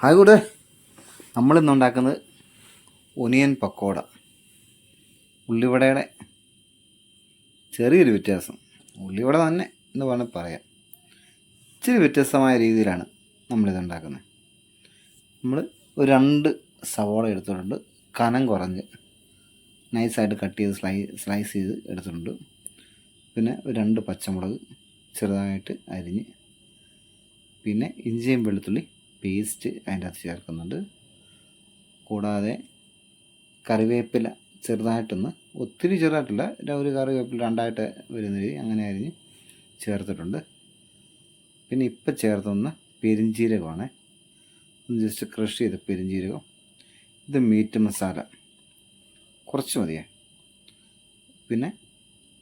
Hi കൂടെ നമ്മളിന്ന് ഉണ്ടാക്കുന്നത് ഒനിയൻ പക്കോട. ഉള്ളിവടയുടെ ചെറിയൊരു വ്യത്യാസം. ഉള്ളിവട തന്നെ എന്ന് വേണമെങ്കിൽ പറയാം ഇച്ചിരി വ്യത്യസ്തമായ രീതിയിലാണ് നമ്മളിത് ഉണ്ടാക്കുന്നത് നമ്മൾ ഒരു രണ്ട് സവോള എടുത്തിട്ടുണ്ട്. കനം കുറഞ്ഞ് നൈസായിട്ട് കട്ട് ചെയ്ത് സ്ലൈ സ്ലൈസ് ചെയ്ത് എടുത്തിട്ടുണ്ട്. പിന്നെ ഒരു രണ്ട് പച്ചമുളക് ചെറുതായിട്ട് അരിഞ്ഞ് പിന്നെ ഇഞ്ചിയും വെളുത്തുള്ളി പേസ്റ്റ് അതിന്റെ അകത്ത് ചേർക്കുന്നുണ്ട്. കൂടാതെ കറിവേപ്പില ചെറുതായിട്ടൊന്ന് ഒത്തിരി ചെറുതായിട്ടില്ല ഒരു കറിവേപ്പില രണ്ടായിട്ട് വരുന്ന രീതി അങ്ങനെ അരിഞ്ഞ് ചേർത്തിട്ടുണ്ട്. പിന്നെ ഇപ്പം ചേർത്തുന്ന പെരിഞ്ജീരകമാണ് ഒന്ന് ജസ്റ്റ് ക്രഷ് ചെയ്ത പെരിഞ്ജീരകം ഇത് മീറ്റ് മസാല. കുറച്ച് മതിയേ. പിന്നെ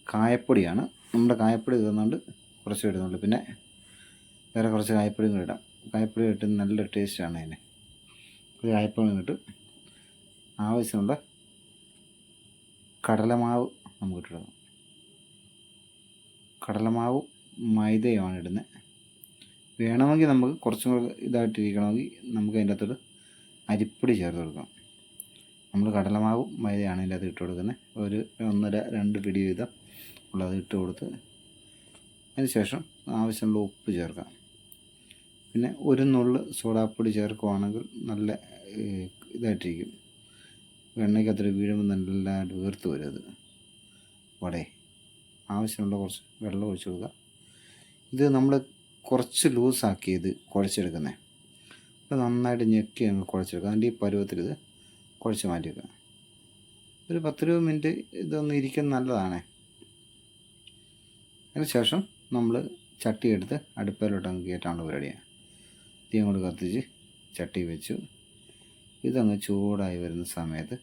കായപ്പൊടിയാണ്. നമ്മുടെ കായപ്പൊടി തന്നുകൊണ്ട് കുറച്ച് ഇടുന്നുള്ളൂ പിന്നെ വേറെ കുറച്ച് കായപ്പൊടിയും കൂടി ഇടാം. കായപ്പൊടി ഇട്ട് നല്ല ടേസ്റ്റാണ് അതിന്. ഒരു കായപ്പൊടി ഇട്ട് ആവശ്യമുള്ള കടലമാവ് നമുക്ക് ഇട്ടിടുന്നു കടലമാവ് മൈദയുമാണ് ഇടുന്നത് വേണമെങ്കിൽ നമുക്ക് കുറച്ചും കൂടെ ഇതായിട്ടിരിക്കണമെങ്കിൽ നമുക്ക് അതിന്റെ അകത്തോട്ട് അരിപ്പൊടി ചേർത്ത് കൊടുക്കാം. നമ്മൾ കടലമാവും മൈദയാണ് അതിന്റെ അകത്ത് ഇട്ട് കൊടുക്കുന്നത് ഒരു ഒന്നര രണ്ട് പിടി വീതം ഉള്ളത് ഇട്ട് കൊടുത്ത് അതിന് ശേഷം ആവശ്യമുള്ള ഉപ്പ് ചേർക്കാം. പിന്നെ ഒരു നുള്ള് സോഡാപ്പൊടി ചേർക്കുവാണെങ്കിൽ നല്ല ഇതായിട്ടിരിക്കും. അത്ര വീഴുമ്പോൾ നല്ലതായിട്ട് വീർത്ത് വരും അത്. വടേ. ആവശ്യമുള്ള കുറച്ച് വെള്ളം ഒഴിച്ച് കൊടുക്കുക. ഇത് നമ്മൾ കുറച്ച് ലൂസാക്കി ഇത് കുഴച്ചെടുക്കുന്നത് ഇത് നന്നായിട്ട് ഞെക്കി അങ്ങ് കുഴച്ചെടുക്കുക. അതിന്റെ ഈ പരുവത്തിൽ ഇത് കുഴച്ച് മാറ്റി വെക്കുക. ഒരു പത്തിരുപത് മിനിറ്റ് ഇതൊന്ന് ഇരിക്കുന്നത് നല്ലതാണേ. അതിന് ശേഷം നമ്മൾ ചട്ടിയെടുത്ത് അടുപ്പയിലോട്ട് അങ്ങ് കയറ്റാനുള്ള പരിപാടിയാണ്. തീ അങ്ങോട്ട് കത്തിച്ച് ചട്ടി വെച്ചു. ഇതങ്ങ് ചൂടായി വരുന്ന സമയത്ത്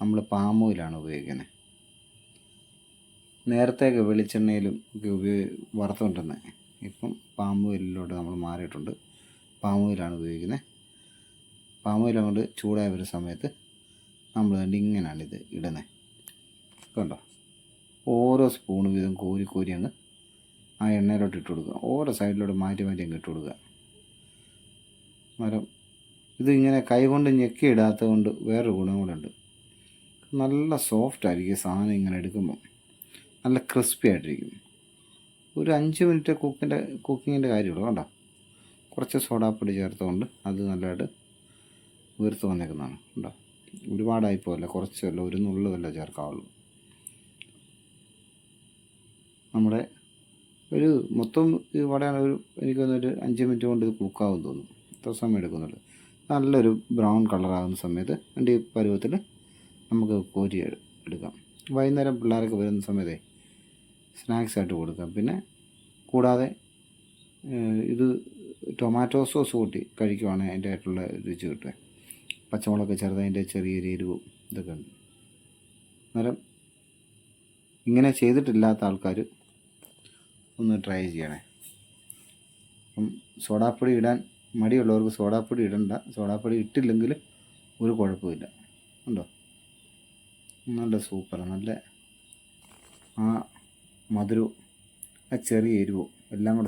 നമ്മൾ പാം ഓയിലാണ് ഉപയോഗിക്കുന്നത്. നേരത്തെയൊക്കെ വെളിച്ചെണ്ണയിലും ഒക്കെ ഉപയോഗി വറുത്തുകൊണ്ടിരുന്നത് ഇപ്പം പാം ഓയിലിലോട്ട് നമ്മൾ മാറിയിട്ടുണ്ട്. പാം ഓയിലാണ് ഉപയോഗിക്കുന്നത്. പാം ഓയിൽ അങ്ങോട്ട് ചൂടായി വരുന്ന സമയത്ത് നമ്മൾ ഇങ്ങനെയാണ് ഇത് ഇടുന്നത് കണ്ടോ? ഓരോ സ്പൂൺ വീതം കോരി കോരി അങ്ങ് ആ എണ്ണയിലോട്ട് ഇട്ട് കൊടുക്കുക. ഓരോ സൈഡിലോട്ട് മാറ്റി മാറ്റി അങ്ങ് ഇട്ട് കൊടുക്കുക. മരം. ഇതിങ്ങനെ കൈകൊണ്ട് ഞെക്കി ഇടാത്തത് കൊണ്ട് വേറൊരു ഗുണം കൂടെ ഉണ്ട്. നല്ല സോഫ്റ്റ് ആയിരിക്കും സാധനം ഇങ്ങനെ എടുക്കുമ്പം. നല്ല ക്രിസ്പി ആയിട്ടിരിക്കും. ഒരു അഞ്ച് മിനിറ്റ് കുക്കിന്റെ കുക്കിങ്ങിന്റെ കാര്യമുള്ളൂ. കണ്ടോ? കുറച്ച് സോഡാപ്പൊടി ചേർത്തുകൊണ്ട് അത് നല്ലതായിട്ട് വീർത്ത് വന്നേക്കുന്നതാണ്. കേട്ടോ ഒരുപാടായി പോകല്ല കുറച്ചല്ല? ഒരു നുള്ളു വല്ല ചേർക്കാവുള്ളൂ. നമ്മുടെ ഒരു മൊത്തം ഈ വടയാണ് ഒരു എനിക്കൊന്നൊരു അഞ്ച് മിനിറ്റ് കൊണ്ട് ഇത് കുക്കാവും തോന്നുന്നു. എത്ര സമയം എടുക്കുന്നുള്ളൂ നല്ലൊരു ബ്രൗൺ കളറാകുന്ന സമയത്ത് ഈ പരുവത്തിൽ നമുക്ക് കോരി എടുക്കാം. വൈകുന്നേരം പിള്ളേരൊക്കെ വരുന്ന സമയത്തേ സ്നാക്സ് ആയിട്ട് കൊടുക്കാം. പിന്നെ കൂടാതെ ഇത് ടൊമാറ്റോ സോസ് കൂട്ടി കഴിക്കുവാണ് അതിന്റെ ആയിട്ടുള്ള രുചി കിട്ടുക. പച്ചമുളക് ചേർത്ത് അതിന്റെ ചെറിയൊരു എരിവും ഇതൊക്കെ ഉണ്ട്. അന്നേരം ഇങ്ങനെ ചെയ്തിട്ടില്ലാത്ത ആൾക്കാർ ഒന്ന് ട്രൈ ചെയ്യണേ. അപ്പം സോഡാപ്പൊടി ഇടാൻ മടിയുള്ളവർക്ക് സോഡാപ്പൊടി ഇടണ്ട. സോഡാപ്പൊടി ഇട്ടില്ലെങ്കിൽ ഒരു കുഴപ്പമില്ല ഉണ്ടോ? നല്ല സൂപ്പറാണ് നല്ല ആ മധുരവും ആ ചെറിയ എരിവും എല്ലാം കൂടെ